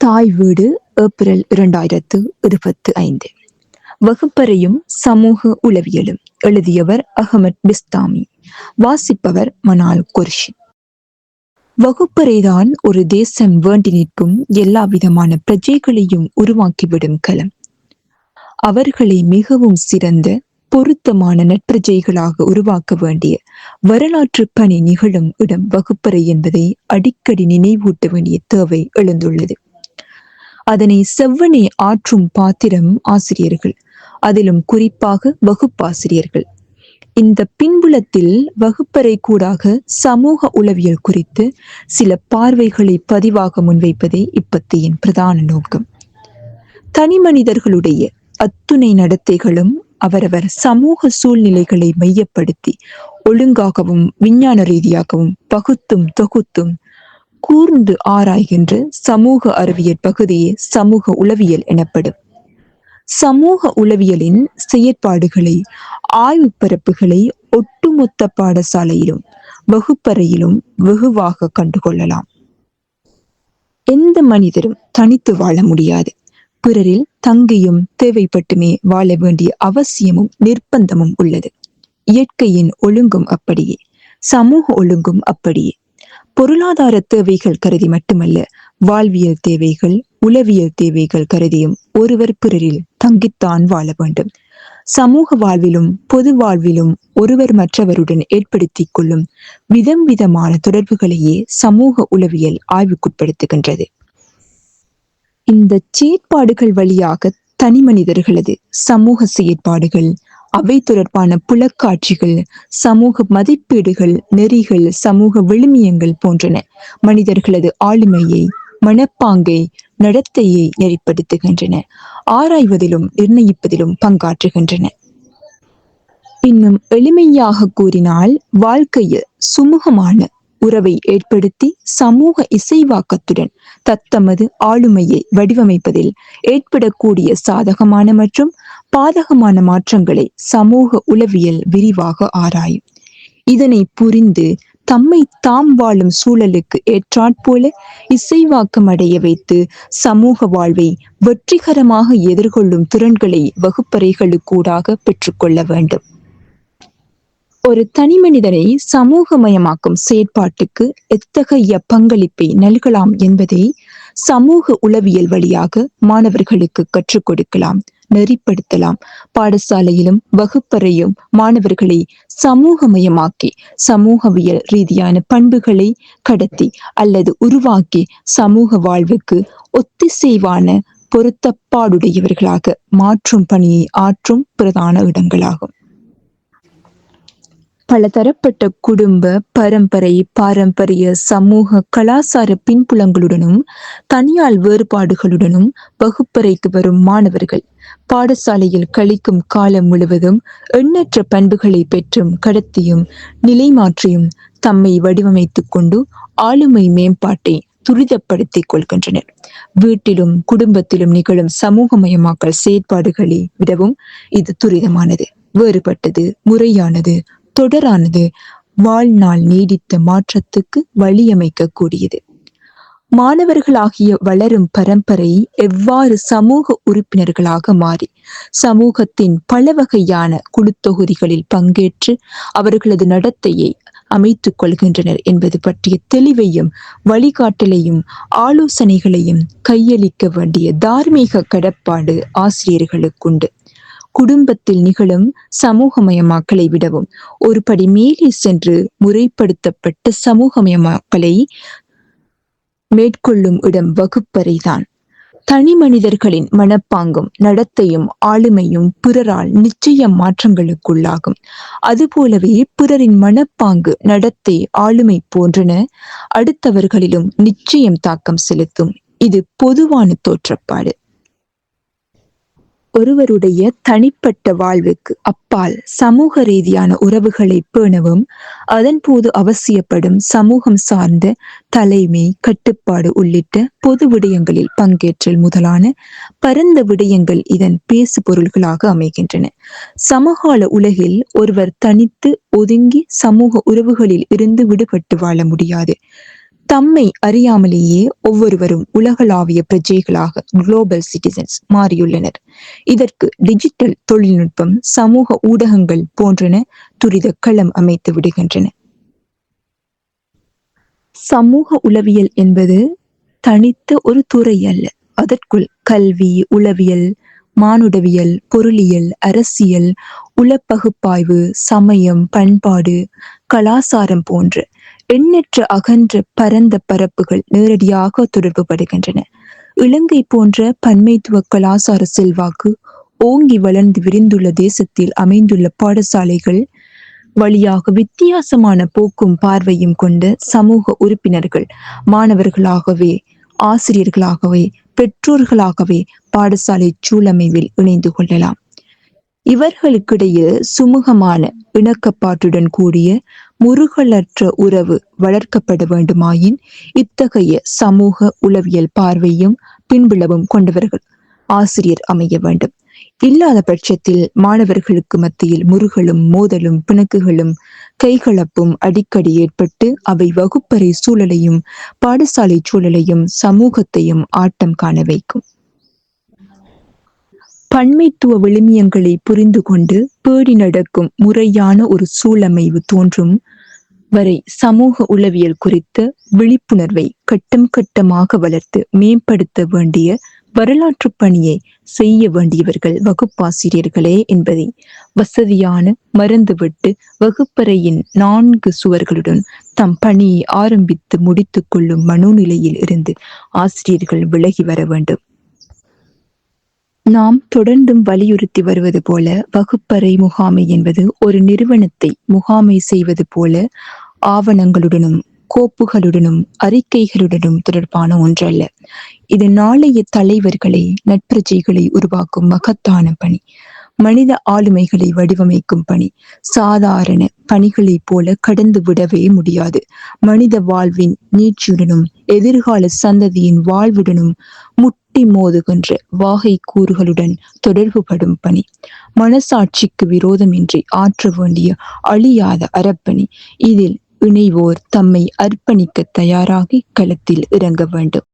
தாய் வீடு ஏப்ரல் இரண்டாயிரத்து இருபத்தி ஐந்து வகுப்பறையும் சமூக உளவியலும் எழுதியவர் அகமத் பிஸ்தாமி. வாசிப்பவர் மனால் குர்ஷி வகுப்பறைதான் ஒரு தேசம் வேண்டி நிற்கும் எல்லா விதமான பிரஜைகளையும் உருவாக்கிவிடும் களம். அவர்களை மிகவும் சிறந்த பொருத்தமான நட்பிரஜைகளாக உருவாக்க வேண்டிய வரலாற்று பணி நிகழும் இடம் வகுப்பறை என்பதை அடிக்கடி நினைவூட்ட வேண்டிய தேவை எழுந்துள்ளது. அதனை செவ்வனே ஆற்றும் பாத்திரம் ஆசிரியர்கள். அதிலும் குறிப்பாக வகுப்பாசிரியர்கள். இந்த பின்புலத்தில் வகுப்பறை கூடாக சமூக உளவியல் குறித்து சில பார்வைகளை பதிவாக முன்வைப்பதே இப்பத்தியின் பிரதான நோக்கம். தனி மனிதர்களுடைய அத்துணை நடத்தைகளும் அவரவர் சமூக சூழ்நிலைகளை மையப்படுத்தி ஒழுங்காகவும் விஞ்ஞான ரீதியாகவும் பகுத்தும் தொகுத்தும் கூர்ந்து ஆராய்கின்ற சமூக அறிவியல் பகுதியே சமூக உளவியல் எனப்படும். சமூக உளவியலின் செயற்பாடுகளை ஆய்வு பரப்புகளை ஒட்டுமொத்த பாடசாலையிலும் வகுப்பறையிலும் வெகுவாக கண்டுகொள்ளலாம். எந்த மனிதரும் தனித்து வாழ முடியாது. பிறரில் தங்கியும் தேவைப்பட்டுமே வாழ வேண்டிய அவசியமும் நிர்பந்தமும் உள்ளது. இயற்கையின் ஒழுங்கும் அப்படியே சமூக ஒழுங்கும் அப்படியே. பொருளாதார தேவைகள் கருதி மட்டுமல்ல வாழ்வியல் தேவைகள் உளவியல் தேவைகள் கருதியும் ஒருவர் பிறரில் தங்கித்தான் வாழ வேண்டும். சமூக வாழ்விலும் பொது வாழ்விலும் ஒருவர் மற்றவருடன் ஏற்படுத்திக் கொள்ளும் விதம் விதமான தொடர்புகளையே சமூக உளவியல் ஆய்வுக்குட்படுத்துகின்றது. இந்த செயற்பாடுகள் வழியாக தனி மனிதர்களது சமூக செயற்பாடுகள் அவை தொடர்பான புலக்காட்சிகள் சமூக மதிப்பீடுகள் நெறிகள் சமூக விழுமியங்கள் போன்றன. மனிதர்களது ஆளுமையை மனப்பாங்கை நடத்தையை நெறிப்படுத்துகின்றன. ஆராய்வதிலும் நிர்ணயிப்பதிலும் பங்காற்றுகின்றன. இன்னும் எளிமையாக கூறினால் வாழ்க்கையில் சுமூகமான உறவை ஏற்படுத்தி சமூக இசைவாக்கத்துடன் தத்தமது ஆளுமையை வடிவமைப்பதில் ஏற்படக்கூடிய சாதகமான மற்றும் பாதகமான மாற்றங்களை சமூக உளவியல் விரிவாக ஆராயும். இதனை புரிந்து தம்மை தாம் வாழும் சூழலுக்கு ஏற்றாற்போல இசைவாக்கம் அடைய வைத்து சமூக வாழ்வை வெற்றிகரமாக எதிர்கொள்ளும் திறன்களை வகுப்பறைகளுக்கூடாக பெற்றுக்கொள்ள வேண்டும். ஒரு தனி மனிதனை சமூகமயமாக்கும் செயற்பாட்டுக்கு எத்தகைய பங்களிப்பை நல்கலாம் என்பதை சமூக உளவியல் வழியாக மாணவர்களுக்கு கற்றுக் கொடுக்கலாம். நெறிப்படுத்தலாம். பாடசாலையிலும் வகுப்பறையும் மாணவர்களை சமூகமயமாக்கி சமூகவியல் ரீதியான பண்புகளை கடத்தி அல்லது உருவாக்கி சமூக வாழ்வுக்கு ஒத்திசைவான பொருத்தப்பாடுடையவர்களாக மாற்றும் பணியை ஆற்றும் பிரதான இடங்களாகும். பலதரப்பட்ட குடும்ப பரம்பரை பாரம்பரிய சமூக கலாசார பின்புலங்களுடனும் தனியால் வேறுபாடுகளுடனும் வகுப்பறைக்கு வரும் மாணவர்கள். பாடசாலையில் கழிக்கும் காலம் முழுவதும் எண்ணற்ற பண்புகளை பெற்றும் கடத்தியும் நிலை மாற்றியும் தம்மை வடிவமைத்துக் கொண்டு ஆளுமை மேம்பாட்டை துரிதப்படுத்திக் கொள்கின்றனர். வீட்டிலும் குடும்பத்திலும் நிகழும் சமூகமயமாக்கல் செயற்பாடுகளை விடவும் இது துரிதமானது. வேறுபட்டது முறையானது தொடரானது. வாழ்நாள் நீடித்த மாற்றத்துக்கு வழியமைக்கக்கூடியது. மாணவர்களாகிய வளரும் பரம்பரை எவ்வாறு சமூக உறுப்பினர்களாக மாறி சமூகத்தின் பல வகையான குழு தொகுதிகளில் பங்கேற்று அவர்களது நடத்தையை அமைத்துக் கொள்கின்றனர் என்பது பற்றிய தெளிவையும் வழிகாட்டலையும் ஆலோசனைகளையும் கையளிக்க வேண்டிய தார்மீக கடப்பாடு ஆசிரியர்களுக்குண்டு. குடும்பத்தில் நிகழும் சமூகமயமாக்கலை விடவும். ஒரு படி மேலே சென்று முறைப்படுத்தப்பட்ட சமூகமயமாக்கலை மேற்கொள்ளும் இடம் வகுப்பறைதான். தனி மனிதர்களின் மனப்பாங்கும் நடத்தையும் ஆளுமையும் பிறரால் நிச்சயம் மாற்றங்களுக்குள்ளாகும். அதுபோலவே பிறரின் மனப்பாங்கு நடத்தை ஆளுமை போன்றன அடுத்தவர்களிலும் நிச்சயம் தாக்கம் செலுத்தும். இது பொதுவான தோற்றப்பாடு. ஒருவருடைய தனிப்பட்ட வாழ்வுக்கு அப்பால் சமூக ரீதியான உறவுகளை பேணவும் அதன் போது அவசியப்படும் சமூகம் சார்ந்த தலைமை கட்டுப்பாடு உள்ளிட்ட பொது விடயங்களில் பங்கேற்றல் முதலான பரந்த விடயங்கள் இதன் பேசு பொருள்களாக அமைகின்றன. சமகால உலகில் ஒருவர் தனித்து ஒதுங்கி சமூக உறவுகளில் இருந்து விடுபட்டு வாழ முடியாது. தம்மை அறியாமலேயே ஒவ்வொருவரும் உலகளாவிய பிரஜைகளாக குளோபல் சிட்டிசன்ஸ் மாறியுள்ளனர். இதற்கு டிஜிட்டல் தொழில்நுட்பம் சமூக ஊடகங்கள் போன்றன துரித களம் அமைத்து விடுகின்றன. சமூக உளவியல் என்பது தனித்த ஒரு துறை அல்ல. அதற்குள் கல்வி உளவியல் மானுடவியல் பொருளியல் அரசியல் உளப்பகுப்பாய்வு சமயம் பண்பாடு கலாசாரம் போன்ற எண்ணற்ற அகன்ற பரந்த பரப்புகள் நேரடியாக தொடர்புபடுகின்றன. இலங்கை போன்ற பன்மைத்துவ கலாசார செல்வாக்கு ஓங்கி வளர்ந்து விரிந்துள்ள தேசத்தில் அமைந்துள்ள பாடசாலைகள் வழியாக வித்தியாசமான போக்கும் பார்வையும் கொண்ட சமூக உறுப்பினர்கள் மாணவர்களாகவே ஆசிரியர்களாகவே பெற்றோர்களாகவே பாடசாலை சூழமைவில் இணைந்து கொள்ளலாம். இவர்களுக்கிடையே சுமூகமான இணக்கப்பாட்டுடன் கூடிய முருகலற்ற உறவு வளர்க்கப்பட வேண்டுமாயின் இத்தகைய சமூக உளவியல் பார்வையும் பின்புலவும் கொண்டவர்கள் ஆசிரியர் அமைய வேண்டும். இல்லாத பட்சத்தில் மாணவர்களுக்கு மத்தியில் முருகலும் மோதலும் பிணக்குகளும் கைகலப்பும் அடிக்கடி ஏற்பட்டு அவை வகுப்பறை சூழலையும் பாடசாலை சூழலையும் சமூகத்தையும் ஆட்டம் காண வைக்கும். பன்மைத்துவ விழுமியங்களை புரிந்து கொண்டு பேடி நடக்கும் முறையான ஒரு சூழமைவு தோன்றும். வரை சமூக உளவியல் குறித்த விழிப்புணர்வை கட்டம் கட்டமாக வளர்த்து மேம்படுத்த வேண்டிய வரலாற்று பணியை செய்ய வேண்டியவர்கள் வகுப்பாசிரியர்களே என்பதை வசதியான மறந்துவிட்டு வகுப்பறையின் நான்கு சுவர்களுடன் தம் பணியை ஆரம்பித்து முடித்துக் கொள்ளும் மனோநிலையில் இருந்து ஆசிரியர்கள் விலகி வர வேண்டும். நாம் தொடர்ந்தும் வலியுறுத்தி வருவது போல வகுப்பறை முகாமை என்பது ஒரு நிறுவனத்தை முகாமை செய்வது போல ஆவணங்களுடனும் கோப்புகளுடனும் அறிக்கைகளுடனும் தொடர்பான ஒன்றல்ல. இது நாளைய தலைவர்களை நட்பிரஜைகளை உருவாக்கும் மகத்தான பணி. மனித ஆளுமைகளை வடிவமைக்கும் பணி. சாதாரண பணிகளைப் போல கடந்து விடவே முடியாது. மனித வாழ்வின் நீட்சியுடனும் எதிர்கால சந்ததியின் வாழ்வுடனும் முட்டி மோதுகின்ற வாகை கூறுகளுடன் தொடர்புபடும் பணி. மனசாட்சிக்கு விரோதமின்றி ஆற்ற வேண்டிய அழியாத அறப்பணி. இதில் இணைவோர் தம்மை அர்ப்பணிக்க தயாராகி களத்தில் இறங்க வேண்டும்.